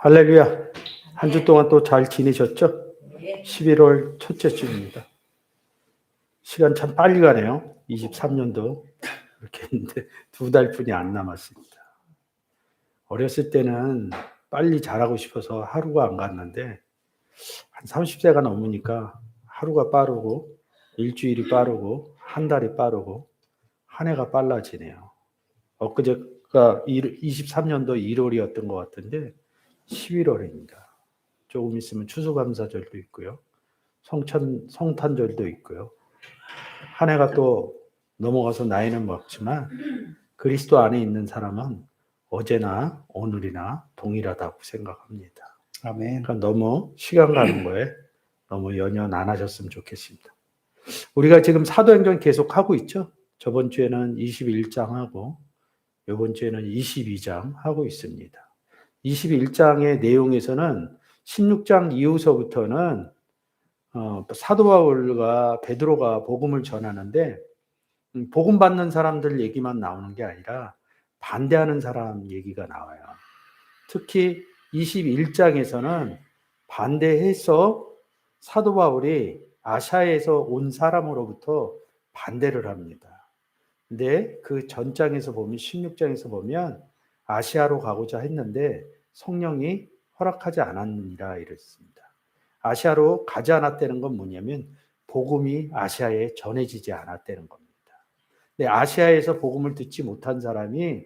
할렐루야. 한 주 동안 또 잘 지내셨죠? 예. 11월 첫째 주입니다. 시간 참 빨리 가네요. 23년도 이렇게 했는데 두 달뿐이 안 남았습니다. 어렸을 때는 빨리 자라고 싶어서 하루가 안 갔는데 한 30세가 넘으니까 하루가 빠르고 일주일이 빠르고 한 달이 빠르고 한 해가 빨라지네요. 엊그제가 23년도 1월이었던 것 같은데 11월입니다. 조금 있으면 추수감사절도 있고요. 성천 성탄절도 있고요. 한 해가 또 넘어가서 나이는 먹지만 그리스도 안에 있는 사람은 어제나 오늘이나 동일하다고 생각합니다. 아멘. 그러니까 너무 시간 가는 거에 너무 연연 안 하셨으면 좋겠습니다. 우리가 지금 사도행전 계속 하고 있죠. 저번 주에는 21장 하고 이번 주에는 22장 하고 있습니다. 21장의 내용에서는 16장 이후서부터는 어, 사도 바울과 베드로가 복음을 전하는데 음, 복음 받는 사람들 얘기만 나오는 게 아니라 반대하는 사람 얘기가 나와요. 특히 21장에서는 반대해서 사도 바울이 아시아에서 온 사람으로부터 반대를 합니다. 근데 그 전장에서 보면 16장에서 보면 아시아로 가고자 했는데 성령이 허락하지 않았느니라 이랬습니다. 아시아로 가지 않았다는 건 뭐냐면 복음이 아시아에 전해지지 않았다는 겁니다. 근데 아시아에서 복음을 듣지 못한 사람이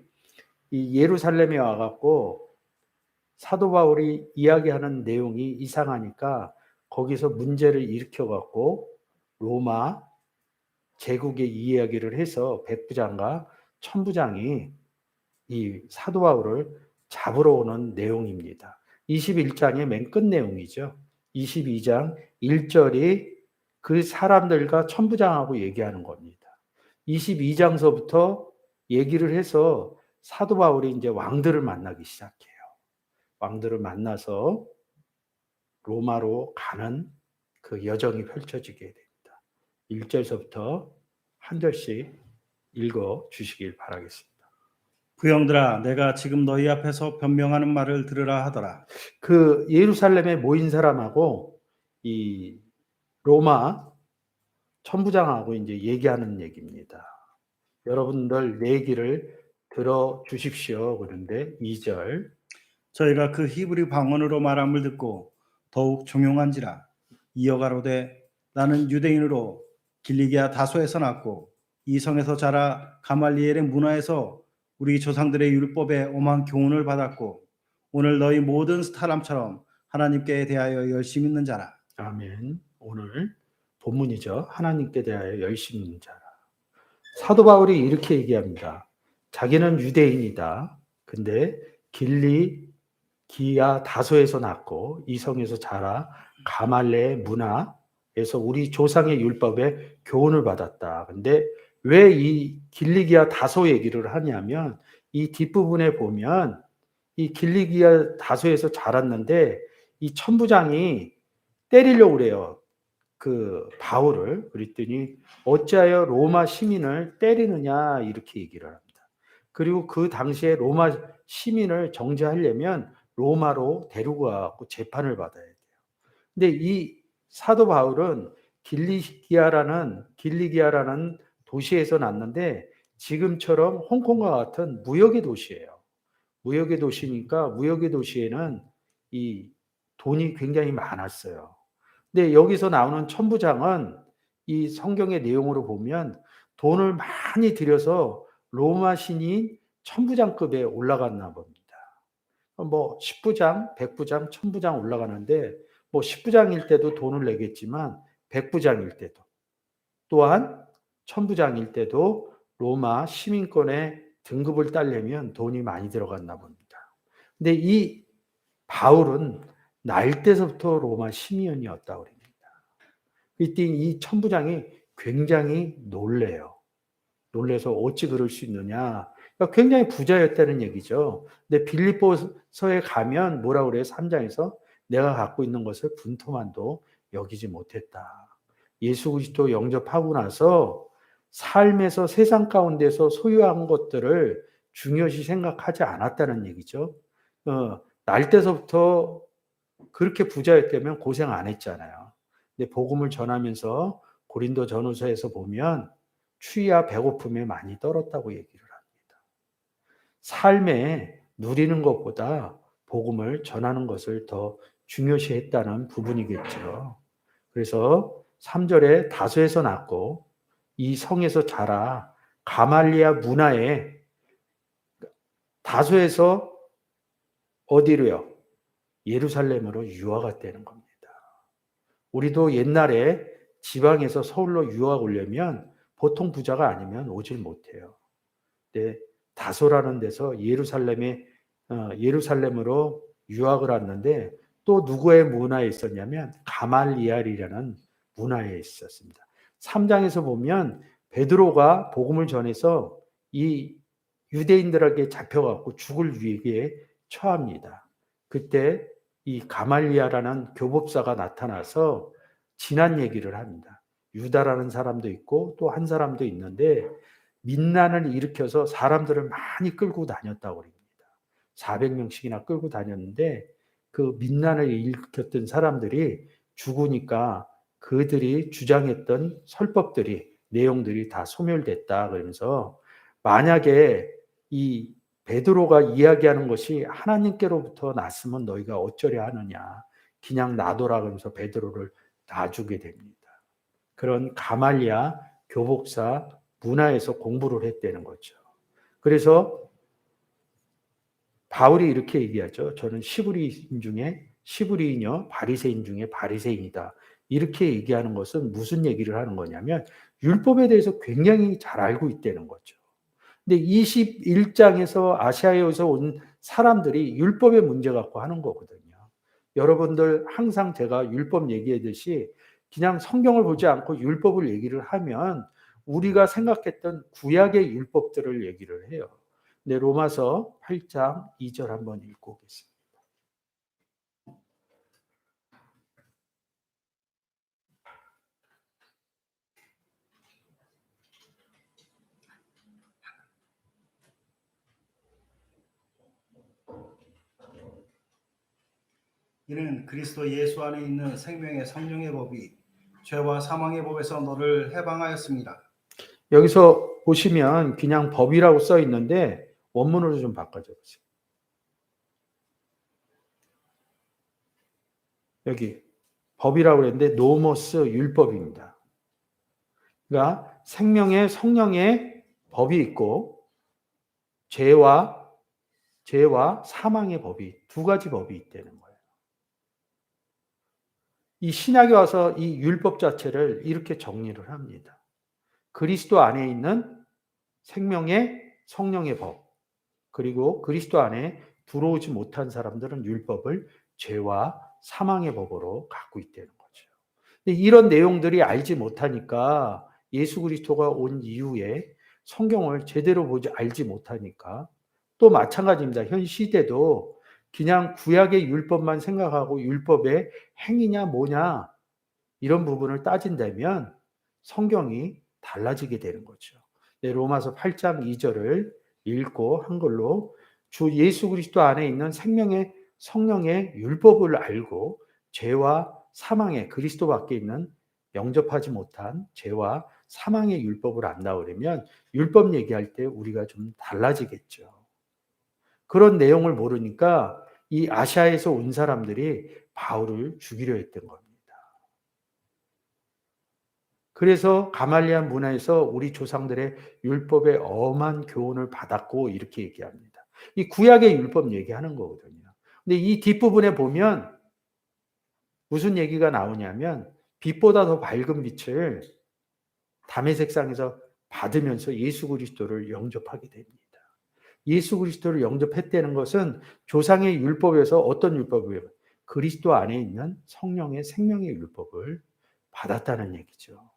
이 예루살렘에 와갖고 사도 바울이 이야기하는 내용이 이상하니까 거기서 문제를 일으켜갖고 로마 제국의 이야기를 해서 백부장과 천부장이 이 사도 바울을 잡으러 오는 내용입니다. 21장의 맨 끝 내용이죠. 22장 1절이 그 사람들과 천부장하고 얘기하는 겁니다. 22장서부터 얘기를 해서 사도 바울이 이제 왕들을 만나기 시작해요. 왕들을 만나서 로마로 가는 그 여정이 펼쳐지게 됩니다. 1절서부터 한 절씩 읽어 주시길 바라겠습니다. 부형들아, 내가 지금 너희 앞에서 변명하는 말을 들으라 하더라. 그 예루살렘에 모인 사람하고 이 로마 천부장하고 이제 얘기하는 얘기입니다. 여러분들 내 얘기를 들어 주십시오. 그런데 2절 저희가 그 히브리 방언으로 말함을 듣고 더욱 종용한지라 이어가로되 나는 유대인으로 길리기아 다소에서 났고 이 성에서 자라 가말리엘의 문화에서 우리 조상들의 율법에 오만 교훈을 받았고 오늘 너희 모든 사람처럼 하나님께 대하여 열심히 있는 자라. 아멘. 오늘 본문이죠. 하나님께 대하여 열심히 있는 자라. 사도 바울이 이렇게 얘기합니다. 자기는 유대인이다. 근데 길리 기야 다소에서 났고 이성에서 자라 가말레의 문화에서 우리 조상의 율법에 교훈을 받았다. 근데 왜 이 길리기아 다소 얘기를 하냐면 이 뒷부분에 보면 이 길리기아 다소에서 자랐는데 이 천부장이 때리려고 그래요. 그 바울을 그랬더니 어찌하여 로마 시민을 때리느냐 이렇게 얘기를 합니다. 그리고 그 당시에 로마 시민을 정죄하려면 로마로 데리고 가고 재판을 받아야 돼요. 근데 이 사도 바울은 길리기아라는 길리기아라는 도시에서 났는데 지금처럼 홍콩과 같은 무역의 도시예요. 무역의 도시니까 무역의 도시에는 이 돈이 굉장히 많았어요. 근데 여기서 나오는 천부장은 이 성경의 내용으로 보면 돈을 많이 들여서 로마 신이 천부장급에 올라갔나 봅니다. 뭐 10부장, 100부장, 1000부장 올라가는데 뭐 10부장일 때도 돈을 내겠지만 100부장일 때도 또한 1000부장일 때도 로마 시민권의 등급을 따려면 돈이 많이 들어갔나 봅니다. 근데 이 바울은 날 때서부터 로마 시민이었다 그럽니다. 이때 이 천부장이 굉장히 놀래요. 놀래서 어찌 그럴 수 있느냐. 그러니까 굉장히 부자였다는 얘기죠. 근데 빌립보서에 가면 뭐라 그래요? 3장에서 내가 갖고 있는 것을 분토만도 여기지 못했다. 예수 그리스도 영접하고 나서 삶에서 세상 가운데서 소유한 것들을 중요시 생각하지 않았다는 얘기죠. 어, 날 때서부터 그렇게 부자였다면 고생 안 했잖아요. 근데 복음을 전하면서 고린도 전후서에서 보면 추위와 배고픔에 많이 떨었다고 얘기를 합니다. 삶에 누리는 것보다 복음을 전하는 것을 더 중요시했다는 부분이겠죠. 그래서 3절에 다소에서 낳고 이 성에서 자라 가말리아 문화에 다소에서 어디로요? 예루살렘으로 유화가 되는 겁니다. 우리도 옛날에 지방에서 서울로 유학 오려면 보통 부자가 아니면 오질 못해요. 근데 다소라는 데서 예루살렘에 어, 예루살렘으로 유학을 왔는데 또 누구의 문화에 있었냐면 가말리알이라는 문화에 있었습니다. 3장에서 보면 베드로가 복음을 전해서 이 유대인들에게 잡혀갖고 죽을 위기에 처합니다. 그때 이 가말리아라는 교법사가 나타나서 지난 얘기를 합니다. 유다라는 사람도 있고 또 한 사람도 있는데 민난을 일으켜서 사람들을 많이 끌고 다녔다고 그럽니다. 400명씩이나 끌고 다녔는데 그 민난을 일으켰던 사람들이 죽으니까 그들이 주장했던 설법들이 내용들이 다 소멸됐다 그러면서 만약에 이 베드로가 이야기하는 것이 하나님께로부터 났으면 너희가 어쩌려 하느냐 그냥 놔둬라 그러면서 베드로를 놔주게 됩니다. 그런 가말리아 교복사 문화에서 공부를 했다는 거죠. 그래서 바울이 이렇게 얘기하죠. 저는 시브리인 중에 시브리이녀 바리새인 중에 바리새인이다. 이렇게 얘기하는 것은 무슨 얘기를 하는 거냐면 율법에 대해서 굉장히 잘 알고 있다는 거죠. 근데 21장에서 아시아에서 온 사람들이 율법의 문제 갖고 하는 거거든요. 여러분들 항상 제가 율법 얘기하듯이 그냥 성경을 보지 않고 율법을 얘기를 하면 우리가 생각했던 구약의 율법들을 얘기를 해요. 네, 로마서 8장 2절 한번 읽고 오겠습니다. 이는 그리스도 예수 안에 있는 생명의 성령의 법이 죄와 사망의 법에서 너를 해방하였습니다. 여기서 보시면 그냥 법이라고 써 있는데 원문으로 좀 바꿔줘 보세요. 여기 법이라고 그랬는데 노모스 율법입니다. 그러니까 생명의 성령의 법이 있고 죄와 죄와 사망의 법이 두 가지 법이 있다는 거예요. 이 신약에 와서 이 율법 자체를 이렇게 정리를 합니다. 그리스도 안에 있는 생명의 성령의 법, 그리고 그리스도 안에 들어오지 못한 사람들은 율법을 죄와 사망의 법으로 갖고 있다는 거죠. 이런 내용들이 알지 못하니까 예수 그리스도가 온 이후에 성경을 제대로 보지 알지 못하니까 또 마찬가지입니다. 현 시대도 그냥 구약의 율법만 생각하고 율법의 행위냐 뭐냐 이런 부분을 따진다면 성경이 달라지게 되는 거죠. 네, 로마서 8장 2절을 읽고 한글로 주 예수 그리스도 안에 있는 생명의 성령의 율법을 알고 죄와 사망의 그리스도 밖에 있는 영접하지 못한 죄와 사망의 율법을 안다그러면 율법 얘기할 때 우리가 좀 달라지겠죠. 그런 내용을 모르니까 이 아시아에서 온 사람들이 바울을 죽이려 했던 겁니다. 그래서 가말리안 문화에서 우리 조상들의 율법의 엄한 교훈을 받았고 이렇게 얘기합니다. 이 구약의 율법 얘기하는 거거든요. 근데 이 뒷부분에 보면 무슨 얘기가 나오냐면 빛보다 더 밝은 빛을 담의 색상에서 받으면서 예수 그리스도를 영접하게 됩니다. 예수 그리스도를 영접했다는 것은 조상의 율법에서 어떤 율법이에요? 그리스도 안에 있는 성령의 생명의 율법을 받았다는 얘기죠.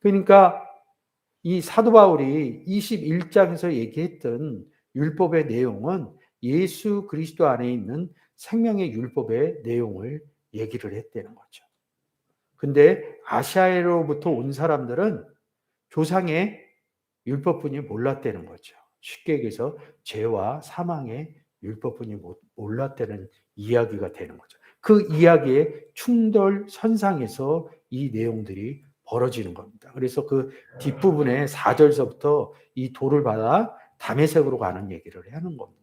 그러니까 이 사도 바울이 21장에서 얘기했던 율법의 내용은 예수 그리스도 안에 있는 생명의 율법의 내용을 얘기를 했다는 거죠. 근데 아시아로부터 온 사람들은 조상의 율법뿐이 몰랐다는 거죠. 쉽게 얘기해서 죄와 사망의 율법분이 못- 몰랐다는 이야기가 되는 거죠. 그 이야기의 충돌 선상에서 이 내용들이 벌어지는 겁니다. 그래서 그 뒷부분에 4절서부터 이 돌을 받아 담에색으로 가는 얘기를 하는 겁니다.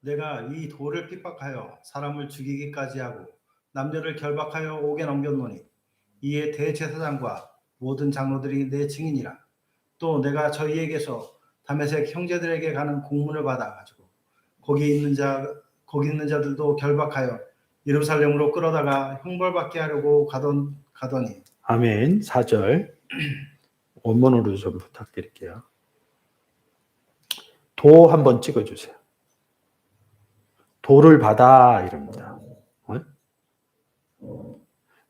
내가 이 돌을 핍박하여 사람을 죽이기까지 하고 남녀를 결박하여 옥에 넘겼노니 이에 대제사장과 모든 장로들이 내 증인이라 또 내가 저희에게서 다메섹 형제들에게 가는 공문을 받아 가지고 거기 있는 자 거기 있는 자들도 결박하여 예루살렘으로 끌어다가 형벌받게 하려고 가던 가더니 아멘. 4절. 원문으로 좀 부탁드릴게요. 도 한번 찍어 주세요. 돌을 받아 이럽니다. 어?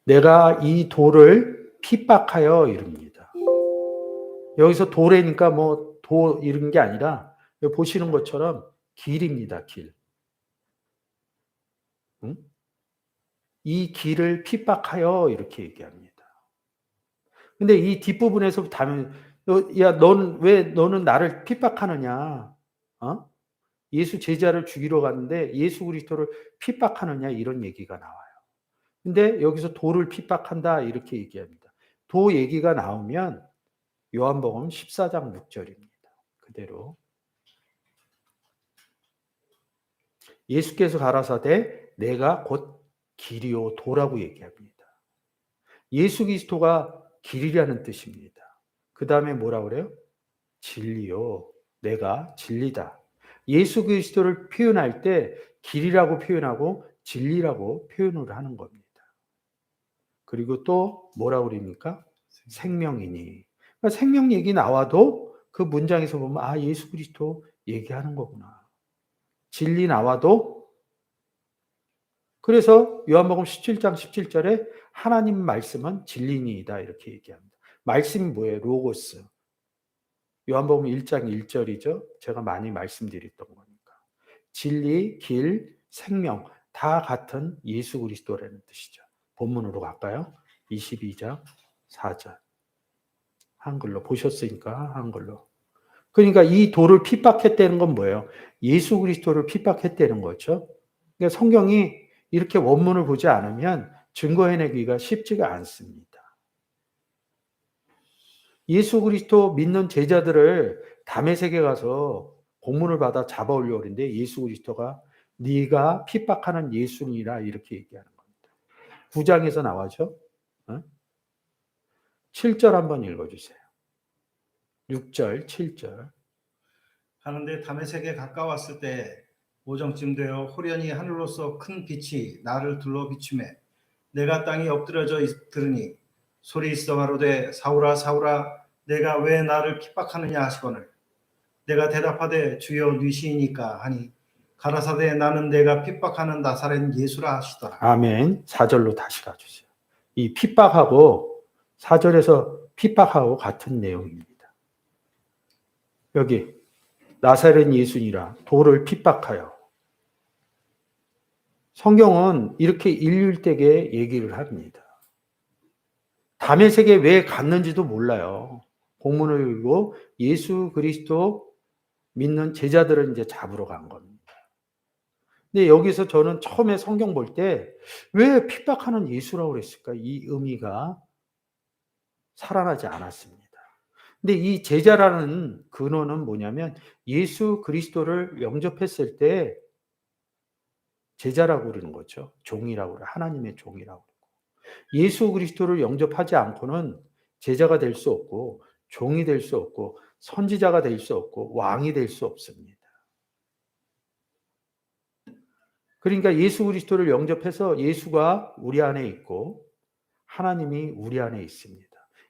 내가 이 돌을 핍박하여 이릅니다. 여기서 도래니까 뭐 도 이런 게 아니라 보시는 것처럼 길입니다. 길. 응? 이 길을 핍박하여 이렇게 얘기합니다. 근데 이 뒷부분에서 다면 야, 넌 왜 너는 나를 핍박하느냐? 어? 예수 제자를 죽이러 갔는데 예수 그리스도를 핍박하느냐 이런 얘기가 나와요. 근데 여기서 도를 핍박한다 이렇게 얘기합니다. 도 얘기가 나오면 요한복음 14장 6절입니다. 그대로 예수께서 가라사대 내가 곧 길이요 도라고 얘기합니다. 예수 그리스도가 길이라는 뜻입니다. 그 다음에 뭐라 그래요? 진리요. 내가 진리다. 예수 그리스도를 표현할 때 길이라고 표현하고 진리라고 표현을 하는 겁니다. 그리고 또 뭐라 그럽니까? 생명이니. 그러니까 생명 얘기 나와도 그 문장에서 보면 아 예수 그리스도 얘기하는 거구나. 진리 나와도 그래서 요한복음 17장 17절에 하나님 말씀은 진리니이다 이렇게 얘기합니다. 말씀이 뭐예요? 로고스. 요한복음 1장 1절이죠. 제가 많이 말씀드렸던 거니까. 진리, 길, 생명 다 같은 예수 그리스도라는 뜻이죠. 본문으로 갈까요? 22장 4절. 한글로 보셨으니까 한글로. 그러니까 이 돌을 핍박했다는 건 뭐예요? 예수 그리스도를 핍박했다는 거죠. 그러니까 성경이 이렇게 원문을 보지 않으면 증거해내기가 쉽지가 않습니다. 예수 그리스도 믿는 제자들을 담에색에 가서 공문을 받아 잡아오려고 그러는데 예수 그리스도가 네가 핍박하는 예수니라 이렇게 얘기하는 겁니다. 9장에서 나와죠. 어? 7절 한번 읽어주세요. 6절, 7절. 하는데 다메섹에 가까웠을 때 오정쯤 되어 호련히 하늘로서 큰 빛이 나를 둘러 비추매 내가 땅에 엎드려져 있- 들으니 소리 있어 가로되 사울아 사울아 내가 왜 나를 핍박하느냐 하시거늘 내가 대답하되 주여 뉘시니까 하니 가라사대 나는 내가 핍박하는 나사렛 예수라 하시더라 아멘. 4절로 다시 가주세요. 이 핍박하고 4절에서 핍박하고 같은 내용입니다. 여기 나사렛 예수니라 돌을 핍박하여 성경은 이렇게 일률되게 얘기를 합니다. 담에색에 왜 갔는지도 몰라요. 공문을 읽고 예수 그리스도 믿는 제자들을 이제 잡으러 간 겁니다. 근데 여기서 저는 처음에 성경 볼 때 왜 핍박하는 예수라고 그랬을까? 이 의미가 살아나지 않았습니다. 근데 이 제자라는 근원은 뭐냐면 예수 그리스도를 영접했을 때 제자라고 그러는 거죠. 종이라고 그래. 하나님의 종이라고 그러고. 예수 그리스도를 영접하지 않고는 제자가 될 수 없고 종이 될 수 없고 선지자가 될 수 없고 왕이 될 수 없습니다. 그러니까 예수 그리스도를 영접해서 예수가 우리 안에 있고 하나님이 우리 안에 있습니다.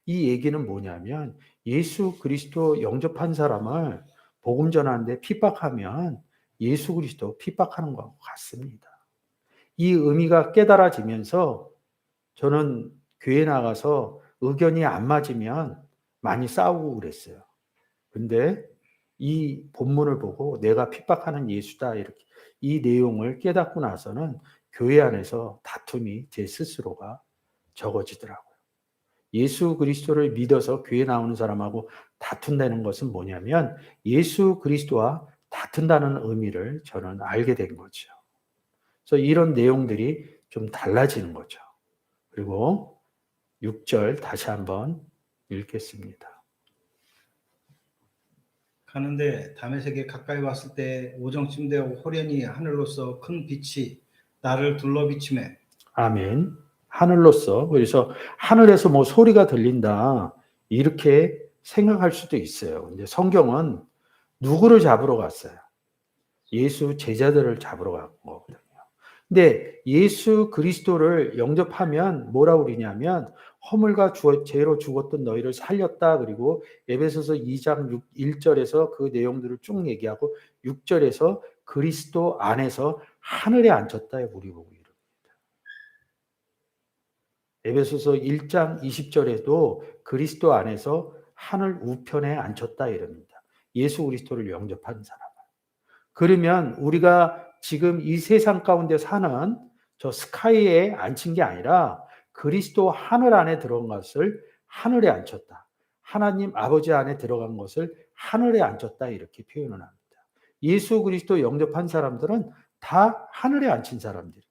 이 얘기는 뭐냐면 예수 그리스도 영접한 사람을 복음 전하는데 핍박하면 예수 그리스도 핍박하는 것과 같습니다. 이 의미가 깨달아지면서 저는 교회 나가서 의견이 안 맞으면 많이 싸우고 그랬어요. 근데 이 본문을 보고 내가 핍박하는 예수다 이렇게 이 내용을 깨닫고 나서는 교회 안에서 다툼이 제 스스로가 적어지더라고요. 예수 그리스도를 믿어서 교회 나오는 사람하고 다툰다는 것은 뭐냐면 예수 그리스도와 다투 같은다는 의미를 저는 알게 된 거죠. 그래서 이런 내용들이 좀 달라지는 거죠. 그리고 6절 다시 한번 읽겠습니다. 가는데 담에색에 가까이 왔을 때 오정쯤 되어 호련히 하늘로서 큰 빛이 나를 둘러 비치매 아멘. 하늘로서 그래서 하늘에서 뭐 소리가 들린다 이렇게 생각할 수도 있어요. 근데 성경은 누구를 잡으러 갔어요? 예수 제자들을 잡으러 간 거거든요. 근데 예수 그리스도를 영접하면 뭐라고 그러냐면 허물과 주- 죄로 죽었던 너희를 살렸다. 그리고 에베소서 2장 6, 1절에서 그 내용들을 쭉 얘기하고 6절에서 그리스도 안에서 하늘에 앉혔다. 우리 보고. 에베소서 1장 20절에도 그리스도 안에서 하늘 우편에 앉혔다 이럽니다. 예수 그리스도를 영접한 사람. 그러면 우리가 지금 이 세상 가운데 사는 저 스카이에 앉힌 게 아니라 그리스도 하늘 안에 들어간 것을 하늘에 앉혔다. 하나님 아버지 안에 들어간 것을 하늘에 앉혔다. 이렇게 표현을 합니다. 예수 그리스도 영접한 사람들은 다 하늘에 앉힌 사람들입니다.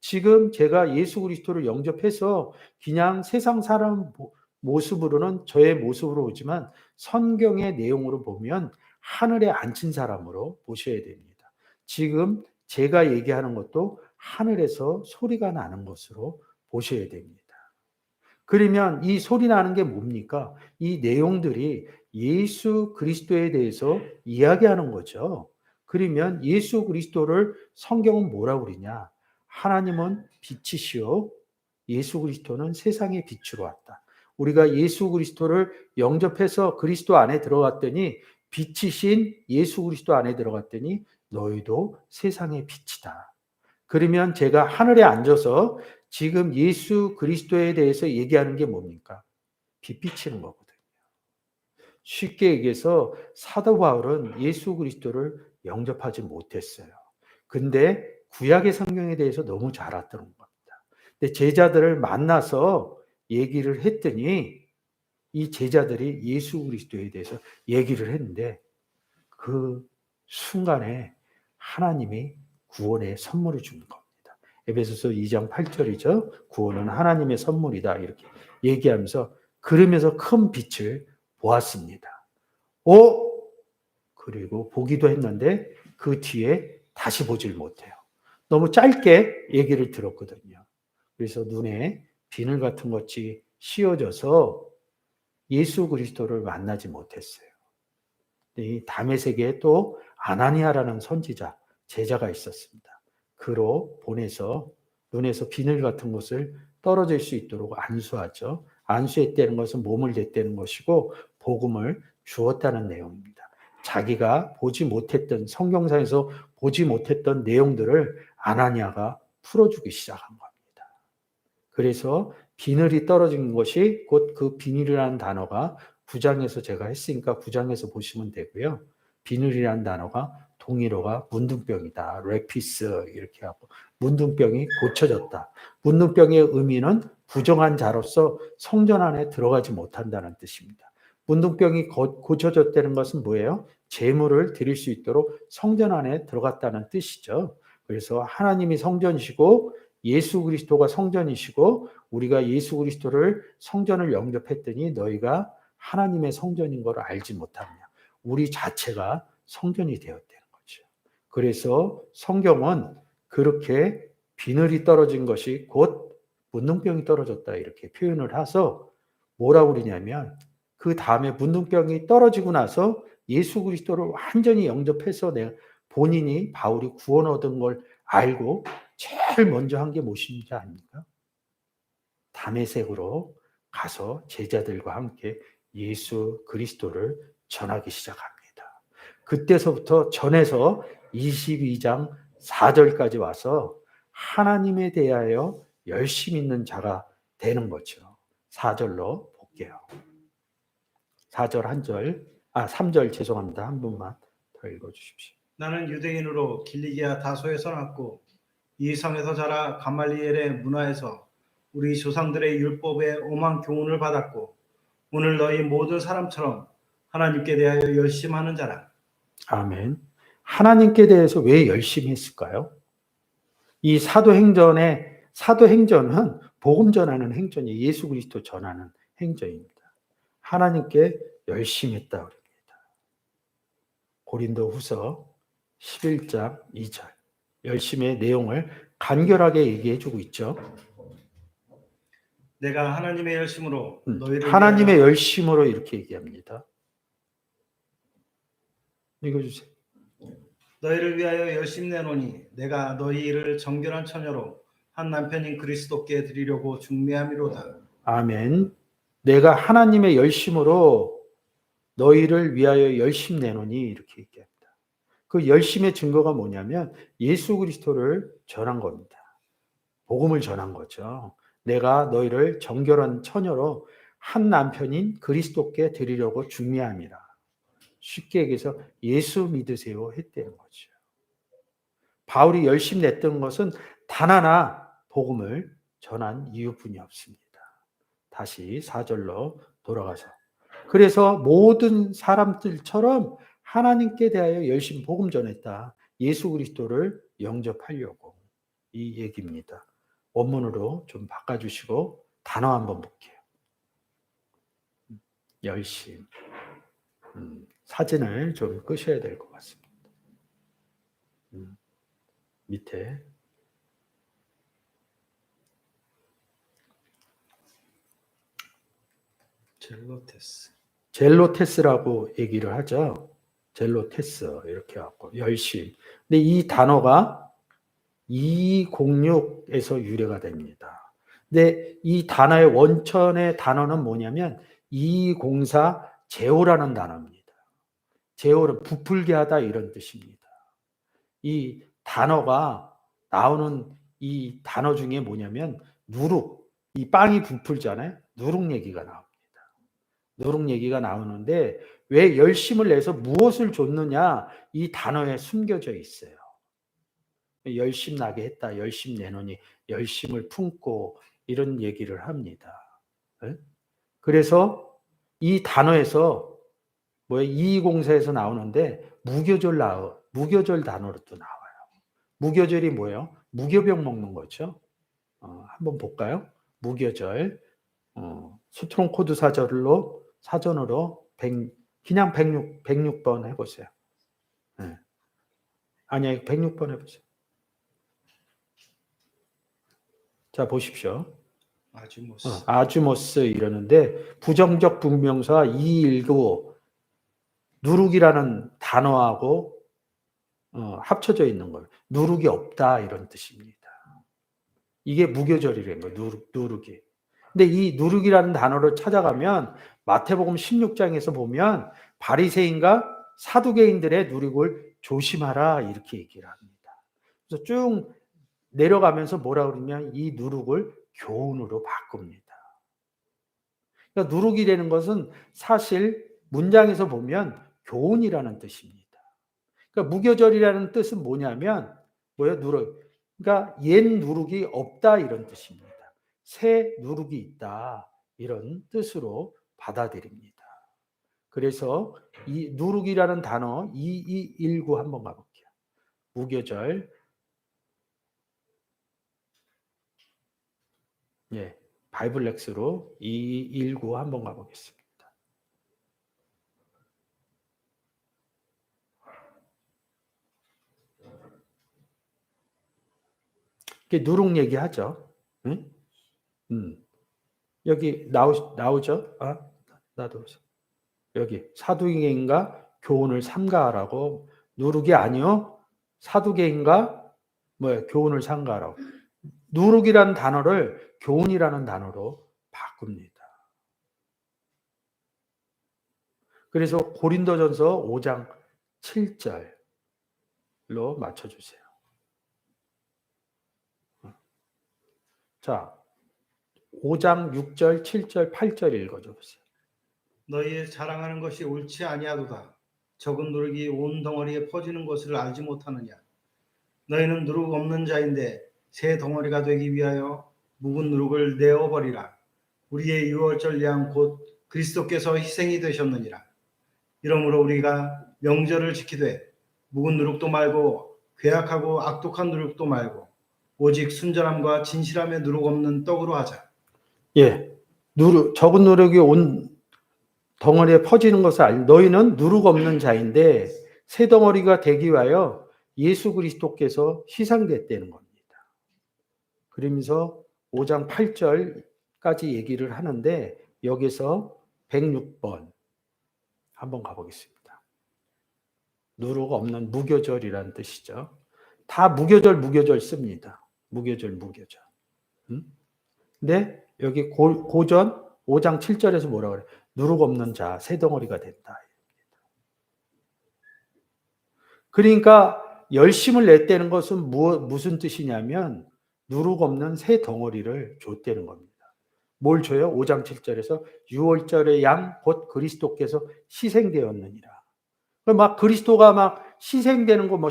지금 제가 예수 그리스도를 영접해서 그냥 세상 사람 모- 모습으로는 저의 모습으로 오지만 성경의 내용으로 보면 하늘에 앉힌 사람으로 보셔야 됩니다. 지금 제가 얘기하는 것도 하늘에서 소리가 나는 것으로 보셔야 됩니다. 그러면 이 소리 나는 게 뭡니까? 이 내용들이 예수 그리스도에 대해서 이야기하는 거죠. 그러면 예수 그리스도를 성경은 뭐라고 그러냐? 하나님은 빛이시요. 예수 그리스도는 세상의 빛으로 왔다. 우리가 예수 그리스도를 영접해서 그리스도 안에 들어갔더니 빛이신 예수 그리스도 안에 들어갔더니 너희도 세상의 빛이다. 그러면 제가 하늘에 앉아서 지금 예수 그리스도에 대해서 얘기하는 게 뭡니까? 빛 비치는 거거든요. 쉽게 얘기해서 사도 바울은 예수 그리스도를 영접하지 못했어요. 근데 구약의 성경에 대해서 너무 잘 알았던 겁니다. 근데 제자들을 만나서 얘기를 했더니 이 제자들이 예수 그리스도에 대해서 얘기를 했는데 그 순간에 하나님이 구원의 선물을 주는 겁니다. 에베소서 2장 8절이죠. 구원은 하나님의 선물이다. 이렇게 얘기하면서 그러면서 큰 빛을 보았습니다. 오! 그리고 보기도 했는데 그 뒤에 다시 보질 못해요. 너무 짧게 얘기를 들었거든요. 그래서 눈에 비늘 같은 것이 씌어져서 예수 그리스도를 만나지 못했어요. 이 담에색에 또 아나니아라는 선지자 제자가 있었습니다. 그로 보내서 눈에서 비늘 같은 것을 떨어질 수 있도록 안수하죠. 안수했다는 것은 몸을 댔다는 것이고 복음을 주었다는 내용입니다. 자기가 보지 못했던 성경상에서 보지 못했던 내용들을 아나니아가 풀어주기 시작한 겁니다. 그래서 비늘이 떨어진 것이 곧 그 비늘이라는 단어가 구장에서 제가 했으니까 구장에서 보시면 되고요. 비늘이라는 단어가 동일어가 문둥병이다. 레피스 이렇게 하고 문둥병이 고쳐졌다. 문둥병의 의미는 부정한 자로서 성전 안에 들어가지 못한다는 뜻입니다. 문둥병이 고- 고쳐졌다는 것은 뭐예요? 재물을 드릴 수 있도록 성전 안에 들어갔다는 뜻이죠. 그래서 하나님이 성전이시고 예수 그리스도가 성전이시고 우리가 예수 그리스도를 성전을 영접했더니 너희가 하나님의 성전인 걸 알지 못하느냐. 우리 자체가 성전이 되었다는 거죠. 그래서 성경은 그렇게 비늘이 떨어진 것이 곧 문둥병이 떨어졌다 이렇게 표현을 해서 뭐라고 그러냐면 그 다음에 문둥병이 떨어지고 나서 예수 그리스도를 완전히 영접해서 내 본인이 바울이 구원 얻은 걸 알고 제일 먼저 한 게 무엇인지 아닙니까? 담에색으로 가서 제자들과 함께 예수 그리스도를 전하기 시작합니다. 그때서부터 전해서 22장 4절까지 와서 하나님에 대하여 열심 있는 자가 되는 거죠. 4절로 볼게요. 4절 한 절, 아 3절 죄송합니다. 한 분만 더 읽어 주십시오. 나는 유대인으로 길리기아 다소에서 났고 이 성에서 자라 가말리엘의 문화에서 우리 조상들의 율법에 오만 교훈을 받았고 오늘 너희 모든 사람처럼 하나님께 대하여 열심하는 자라 아멘. 하나님께 대해서 왜 열심히 했을까요? 이 사도행전의 사도행전은 복음 전하는 행전이 예수 그리스도 전하는 행전입니다. 하나님께 열심히 했다 그럽니다. 고린도 후서 11장 2절 열심의 내용을 간결하게 얘기해 주고 있죠. 내가 하나님의 열심으로 음, 너희를 하나님의 위하여 열심으로 이렇게 얘기합니다. 읽어 주세요. 너희를 위하여 열심 내노니 내가 너희를 정결한 처녀로 한 남편인 그리스도께 드리려고 중매함이로다. 아멘. 내가 하나님의 열심으로 너희를 위하여 열심 내노니 이렇게 얘기합니다. 그 열심의 증거가 뭐냐면 예수 그리스도를 전한 겁니다. 복음을 전한 거죠. 내가 너희를 정결한 처녀로 한 남편인 그리스도께 드리려고 중매함이라. 쉽게 얘기해서 예수 믿으세요 했다는 거죠. 바울이 열심 냈던 것은 단 하나 복음을 전한 이유뿐이 없습니다. 다시 4절로 돌아가서 그래서 모든 사람들처럼 하나님께 대하여 열심히 복음 전했다. 예수 그리스도를 영접하려고 이 얘기입니다. 원문으로 좀 바꿔주시고 단어 한번 볼게요. 열심. 음, 사진을 좀 끄셔야 될 것 같습니다. 음, 밑에 젤로테스. 젤로테스라고 얘기를 하죠. 젤로테스 이렇게 갖고 열심. 근데 이 단어가 206에서 유래가 됩니다. 근데 이 단어의 원천의 단어는 뭐냐면 204 제오라는 단어입니다. 제오는 부풀게 하다 이런 뜻입니다. 이 단어가 나오는 이 단어 중에 뭐냐면 누룩, 이 빵이 부풀잖아요. 누룩 얘기가 나옵니다. 누룩 얘기가 나오는데 왜 열심을 내서 무엇을 줬느냐 이 단어에 숨겨져 있어요. 열심 나게 했다, 열심 내노니 열심을 품고 이런 얘기를 합니다. 예? 그래서 이 단어에서 뭐 이공사에서 나오는데 무교절 나오 무교절 단어로 또 나와요. 무교절이 뭐예요? 무교병 먹는 거죠. 어, 한번 볼까요? 무교절 어, 수트론 코드 사절로 사전으로 100, 그냥 106, 106번 해보세요. 네. 아니야, 106번 해보세요. 자, 보십시오. 아주모스. 어, 아주모스 이러는데 부정적 분명사 219 누룩이라는 단어하고 어, 합쳐져 있는 걸 누룩이 없다 이런 뜻입니다. 이게 무교절이라는 거예요. 누룩, 누룩이. 근데 이 누룩이라는 단어를 찾아가면 마태복음 16장에서 보면 바리새인과 사두개인들의 누룩을 조심하라 이렇게 얘기를 합니다. 그래서 쭉 내려가면서 뭐라 그러면 이 누룩을 교훈으로 바꿉니다. 그러니까 누룩이라는 것은 사실 문장에서 보면 교훈이라는 뜻입니다. 그러니까 무교절이라는 뜻은 뭐냐면 뭐예요? 누룩. 그러니까 옛 누룩이 없다 이런 뜻입니다. 새 누룩이 있다 이런 뜻으로 받아들입니다. 그래서 이 누룩이라는 단어 2219 한번 가볼게요. 무교절 예, 바이블렉스로 2219 한번 가보겠습니다. 누룩 얘기하죠. 응? 음. 여기 나오, 나오죠? 아, 나도. 여기 사두개인가 교훈을 삼가하라고 누룩이 아니요 사두개인가 뭐야 교훈을 삼가하라고 누룩이라는 단어를 교훈이라는 단어로 바꿉니다. 그래서 고린도전서 5장 7절로 맞춰주세요. 자, 5장 6절, 7절, 8절 읽어줘 보세요. 너희의 자랑하는 것이 옳지 아니하도다. 적은 누룩이 온 덩어리에 퍼지는 것을 알지 못하느냐. 너희는 누룩 없는 자인데 새 덩어리가 되기 위하여 묵은 누룩을 내어버리라. 우리의 유월절 양 곧 그리스도께서 희생이 되셨느니라. 이러므로 우리가 명절을 지키되 묵은 누룩도 말고 괴악하고 악독한 누룩도 말고 오직 순전함과 진실함에 누룩 없는 떡으로 하자. 예. 누르, 적은 누룩이 온 덩어리에 퍼지는 것을 알, 너희는 누룩 없는 자인데 새 덩어리가 되기 위하여 예수 그리스도께서 희생됐다는 겁니다. 그러면서 5장 8절까지 얘기를 하는데 여기서 106번 한번 가보겠습니다. 누룩 없는 무교절이라는 뜻이죠. 다 무교절, 무교절 씁니다. 무교절, 무교절. 음? 근데 여기 고, 고전 5장 7절에서 뭐라 그래? 누룩 없는 자, 새 덩어리가 된다. 그러니까 열심을 냈다는 것은 무, 무슨 뜻이냐면 누룩 없는 새 덩어리를 줬다는 겁니다. 뭘 줘요? 5장 7절에서 6월절의 양 곧 그리스도께서 희생되었느니라. 막 그리스도가 막 희생되는 거 뭐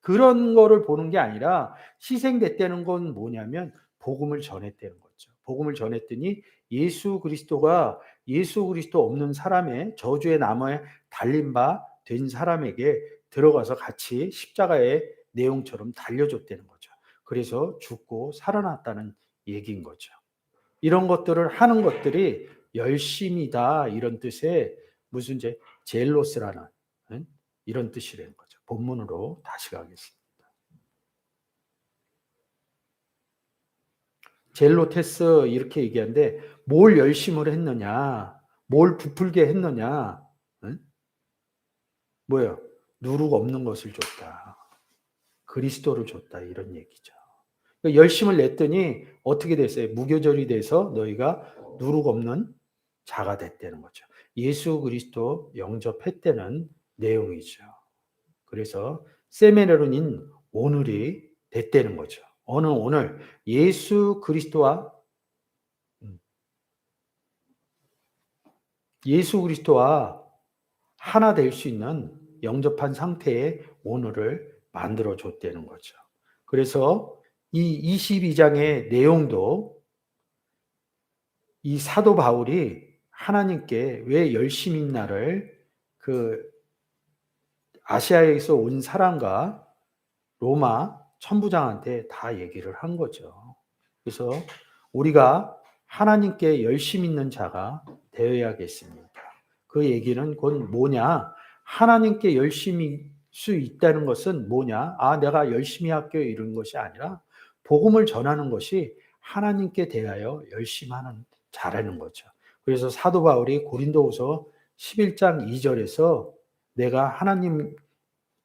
그런 거를 보는 게 아니라 희생됐다는 건 뭐냐면 복음을 전했다는 거죠. 복음을 전했더니 예수 그리스도가 예수 그리스도 없는 사람의 저주의 나무에 달린 바 된 사람에게 들어가서 같이 십자가의 내용처럼 달려줬다는 거죠. 그래서 죽고 살아났다는 얘기인 거죠. 이런 것들을 하는 것들이 열심이다 이런 뜻의 무슨 제 젤로스라는 응? 이런 뜻이라는 거죠. 본문으로 다시 가겠습니다. 젤로테스 이렇게 얘기하는데 뭘 열심을 했느냐, 뭘 부풀게 했느냐, 응? 뭐예요? 누룩 없는 것을 줬다. 그리스도를 줬다 이런 얘기죠. 그러니까 열심을 냈더니 어떻게 됐어요? 무교절이 돼서 너희가 누룩 없는 자가 됐다는 거죠. 예수 그리스도 영접했다는 내용이죠. 그래서 세메네론인 오늘이 됐다는 거죠. 어느 오늘 예수 그리스도와 음, 예수 그리스도와 하나 될 수 있는 영접한 상태의 오늘을 만들어 줬다는 거죠. 그래서 이 22장의 내용도 이 사도 바울이 하나님께 왜 열심히 나를 그 아시아에서 온 사람과 로마 천부장한테 다 얘기를 한 거죠. 그래서 우리가 하나님께 열심 있는 자가 되어야겠습니다. 그 얘기는 곧 뭐냐? 하나님께 열심히 수 있다는 것은 뭐냐? 아, 내가 열심히 할게요. 이런 것이 아니라 복음을 전하는 것이 하나님께 대하여 열심히 하는 자라는 거죠. 그래서 사도 바울이 고린도후서 11장 2절에서 내가 하나님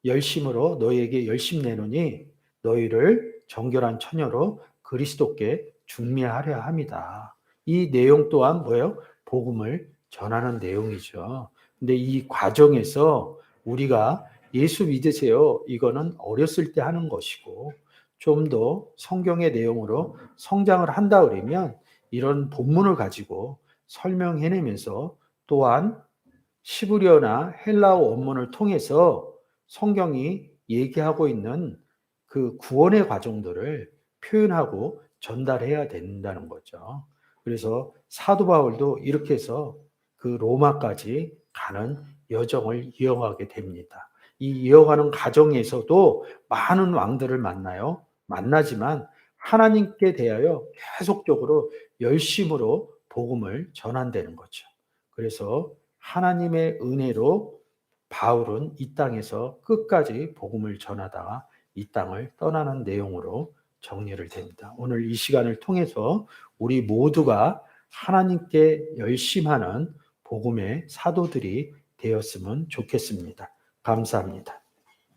열심으로 너희에게 열심 내노니 너희를 정결한 처녀로 그리스도께 중미하려 합니다. 이 내용 또한 뭐예요? 복음을 전하는 내용이죠. 근데 이 과정에서 우리가 예수 믿으세요. 이거는 어렸을 때 하는 것이고 좀 더 성경의 내용으로 성장을 한다 그러면 이런 본문을 가지고 설명해내면서 또한 시브리어나 헬라어 원문을 통해서 성경이 얘기하고 있는 그 구원의 과정들을 표현하고 전달해야 된다는 거죠. 그래서 사도 바울도 이렇게 해서 그 로마까지 가는 여정을 이어가게 됩니다. 이 이어가는 과정에서도 많은 왕들을 만나요. 만나지만 하나님께 대하여 계속적으로 열심으로 복음을 전한다는 거죠. 그래서 하나님의 은혜로 바울은 이 땅에서 끝까지 복음을 전하다가 이 땅을 떠나는 내용으로 정리를 됩니다. 오늘 이 시간을 통해서 우리 모두가 하나님께 열심하는 복음의 사도들이 되었으면 좋겠습니다. 감사합니다.